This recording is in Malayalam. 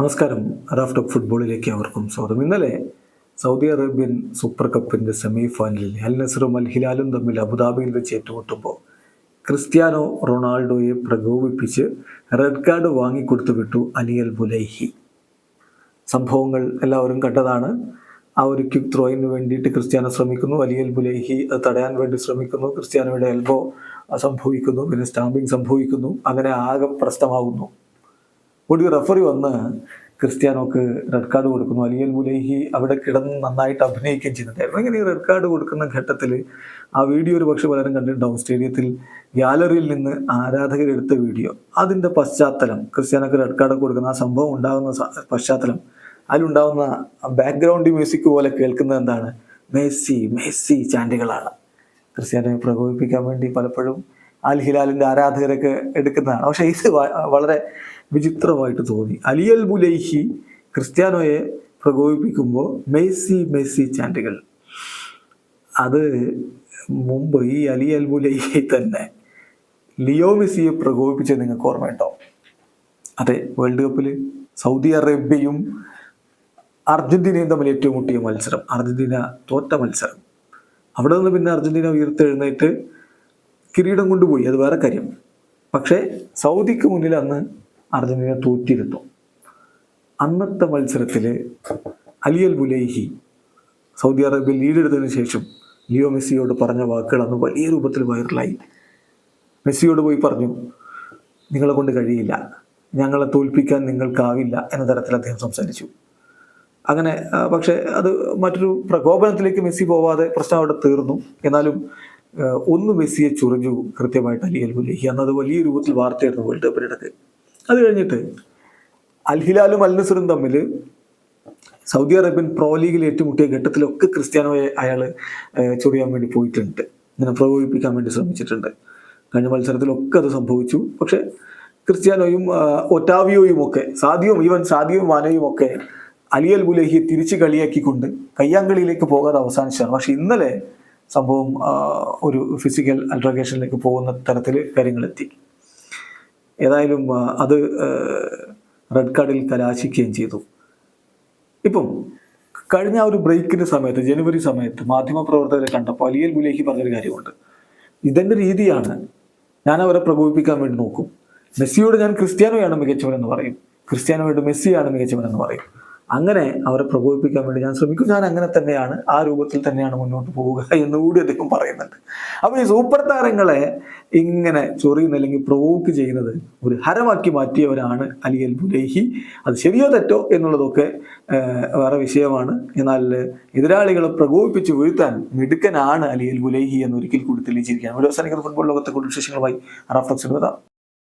നമസ്കാരം. റാഫ് ടോപ്പ് ഫുട്ബോളിലേക്ക് അവർക്കും സ്വാഗതം. ഇന്നലെ സൗദി അറേബ്യൻ സൂപ്പർ കപ്പിന്റെ സെമി ഫൈനലിൽ അൽ നസറും അൽ ഹിലാലും തമ്മിൽ അബുദാബിയിൽ വെച്ച് ഏറ്റുമുട്ടുമ്പോൾ ക്രിസ്ത്യാനോ റൊണാൾഡോയെ പ്രകോപിപ്പിച്ച് റെഡ് കാർഡ് വാങ്ങിക്കൊടുത്തു വിട്ടു അലിയൽ ബുലൈഹി. സംഭവങ്ങൾ എല്ലാവരും കണ്ടതാണ്. ആ ഒരു ക്വിക്ക് ത്രോയിന് വേണ്ടിയിട്ട് ക്രിസ്ത്യാനോ ശ്രമിക്കുന്നു. അലിയൽ ബുലൈഹി അത് തടയാൻ വേണ്ടി ശ്രമിക്കുന്നു. ക്രിസ്ത്യാനോയുടെ എൽബോ സംഭവിക്കുന്നു. പിന്നെ സ്റ്റാമ്പിങ് സംഭവിക്കുന്നു. അങ്ങനെ ആകെ പ്രശ്നമാകുന്നു ഒടുവിൽ റഫറി വന്ന് ക്രിസ്ത്യാനോക്ക് റെഡ് കാർഡ് കൊടുക്കുന്നു. അലിയൽ മുലൈഹി അവിടെ കിടന്ന് നന്നായിട്ട് അഭിനയിക്കുകയും ചെയ്യുന്നുണ്ടായിരുന്നു ഇങ്ങനെ ഈ റെഡ് കാർഡ് കൊടുക്കുന്ന ഘട്ടത്തിൽ ആ വീഡിയോ ഒരു പക്ഷെ പലരും കണ്ടിട്ടുണ്ടാവും. സ്റ്റേഡിയത്തിൽ ഗ്യാലറിയിൽ നിന്ന് ആരാധകരെടുത്ത വീഡിയോ അതിന്റെ പശ്ചാത്തലം ക്രിസ്ത്യാനോക്ക് റെഡ് കാർഡ് കൊടുക്കുന്ന ആ സംഭവം ഉണ്ടാകുന്ന പശ്ചാത്തലം അതിലുണ്ടാകുന്ന ബാക്ക്ഗ്രൗണ്ട് മ്യൂസിക് പോലെ കേൾക്കുന്നത് എന്താണ്? Messi Messi ചാൻഡുകളാണ്. ക്രിസ്ത്യാനോയെ പ്രകോപിപ്പിക്കാൻ വേണ്ടി പലപ്പോഴും അൽ ഹിലാലിന്റെ ആരാധകരൊക്കെ എടുക്കുന്നതാണ്. പക്ഷേ ഇത് വളരെ വിചിത്രമായിട്ട് തോന്നി. അലിയൽ ബുലൈഹി ക്രിസ്ത്യാനോയെ പ്രകോപിപ്പിക്കുമ്പോൾ മെസ്സി മെസ്സി ചാൻഡുകൾ. അത് മുമ്പ് ഈ അലി അൽ ബുലൈഹി തന്നെ ലിയോ മെസ്സിയെ പ്രകോപിപ്പിച്ചത് നിങ്ങൾക്ക് ഓർമ്മയുണ്ടോ അതെ വേൾഡ് കപ്പിൽ സൗദി അറേബ്യയും അർജന്റീനയും തമ്മിൽ ഏറ്റവും മുട്ടിയ മത്സരം അർജന്റീന തോറ്റ മത്സരം. അവിടെ നിന്ന് പിന്നെ അർജന്റീന ഉയർത്തെഴുന്നേറ്റ് കിരീടം കൊണ്ടുപോയി അത് വേറെ കാര്യം. പക്ഷേ സൗദിക്ക് മുന്നിൽ അന്ന് അർജന്റീന തോറ്റിരുന്നു. അന്നത്തെ മത്സരത്തിൽ അലിയൽ ബുലൈഹി സൗദി അറേബ്യ ലീഡെടുത്തതിന് ശേഷം ലിയോ മെസ്സിയോട് പറഞ്ഞ വാക്കുകൾ അന്ന് വലിയ രൂപത്തിൽ വൈറലായി. മെസ്സിയോട് പോയി പറഞ്ഞു നിങ്ങളെ കൊണ്ട് കഴിയില്ല. ഞങ്ങളെ തോൽപ്പിക്കാൻ നിങ്ങൾക്കാവില്ല എന്ന തരത്തിൽ അദ്ദേഹം സംസാരിച്ചു. അങ്ങനെ പക്ഷേ അത് മറ്റൊരു പ്രകോപനത്തിലേക്ക് മെസ്സി പോവാതെ പ്രശ്നം അവിടെ തീർന്നു. എന്നാലും ഒന്ന് മെസ്സിയെ ചൊറിഞ്ഞു കൃത്യമായിട്ട് അലിയൽ ബുലഹി അന്നത് വലിയ രൂപത്തിൽ വാർത്തയായിരുന്നു വേൾഡ് കപ്പിനിടക്ക്. അത് കഴിഞ്ഞിട്ട് അൽഹിലാലും അൽനസറും അൽ നസറും തമ്മിൽ സൗദി അറേബ്യൻ പ്രോ ലീഗിൽ ഏറ്റുമുട്ടിയ ഘട്ടത്തിലൊക്കെ ക്രിസ്ത്യാനോയെ അയാൾ ചൊറിയാൻ വേണ്ടി പോയിട്ടുണ്ട്. ഇങ്ങനെ പ്രകോപിപ്പിക്കാൻ വേണ്ടി ശ്രമിച്ചിട്ടുണ്ട്. കഴിഞ്ഞ മത്സരത്തിലൊക്കെ അത് സംഭവിച്ചു. പക്ഷേ ക്രിസ്ത്യാനോയും ഒറ്റാവിയോയും ഒക്കെ സാദിയും ഈവൻ സാദിയും മാനോയും ഒക്കെ അലിയൽ ബുലഹിയെ തിരിച്ച് കളിയാക്കിക്കൊണ്ട് കയ്യാങ്കളിയിലേക്ക് പോകാതെ അവസാനിച്ചതാണ്. പക്ഷെ ഇന്നലെ സംഭവം ഒരു ഫിസിക്കൽ അൾട്രഗേഷനിലേക്ക് പോകുന്ന തരത്തിൽ കാര്യങ്ങളെത്തി. ഏതായാലും അത് റെഡ് കാർഡിൽ കലാശിക്കുകയും ചെയ്തു. ഇപ്പം കഴിഞ്ഞ ഒരു ബ്രേക്കിന്റെ സമയത്ത് ജനുവരി സമയത്ത് മാധ്യമപ്രവർത്തകരെ കണ്ടപ്പോൾ അലിയൽ ബുലേഹി പറഞ്ഞൊരു കാര്യമുണ്ട്. ഇതെന്റെ രീതിയാണ്. ഞാൻ അവരെ പ്രകോപിപ്പിക്കാൻ വേണ്ടി നോക്കും. മെസ്സിയോട് ഞാൻ ക്രിസ്ത്യാനോയാണ് മികച്ചവനെന്ന് പറയും. ക്രിസ്ത്യാനോയോട് മെസ്സിയാണ് മികച്ചവനെന്ന് പറയും. അങ്ങനെ അവരെ പ്രകോപിപ്പിക്കാൻ വേണ്ടി ഞാൻ ശ്രമിക്കും. ഞാൻ അങ്ങനെ തന്നെയാണ് ആ രൂപത്തിൽ തന്നെയാണ് മുന്നോട്ട് പോവുക എന്നുകൂടി അദ്ദേഹം പറയുന്നുണ്ട്. അപ്പോൾ ഈ സൂപ്പർ താരങ്ങളെ ഇങ്ങനെ ചൊറിയുന്ന അല്ലെങ്കിൽ പ്രവോക്ക് ചെയ്യുന്നത് ഒരു ഹരമാക്കി മാറ്റിയവരാണ് അലി അൽ ബുലേഹി. അത് ശരിയോ തെറ്റോ എന്നുള്ളതൊക്കെ വേറെ വിഷയമാണ്. എന്നാൽ എതിരാളികളെ പ്രകോപിപ്പിച്ച് വീഴ്ത്താൻ മിടുക്കനാണ് അലി അൽ ബുലേഹി എന്ന് ഒരിക്കൽ കൂടി തെളിയിച്ചിരിക്കുകയാണ്. ഒരു അവസാനിക്കുന്ന ഫുട്ബോൾ ലോകത്തെ കൂടുതൽ വിശേഷങ്ങളുമായി റാഫ്ലക്സ് വരാം